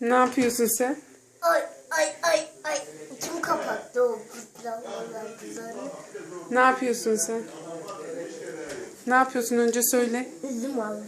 Ne yapıyorsun sen? Ay ay ay ay. Kim kapattı o pilavlarla kızarı? Ne yapıyorsun sen? Ne yapıyorsun önce söyle. Üzüm aldım.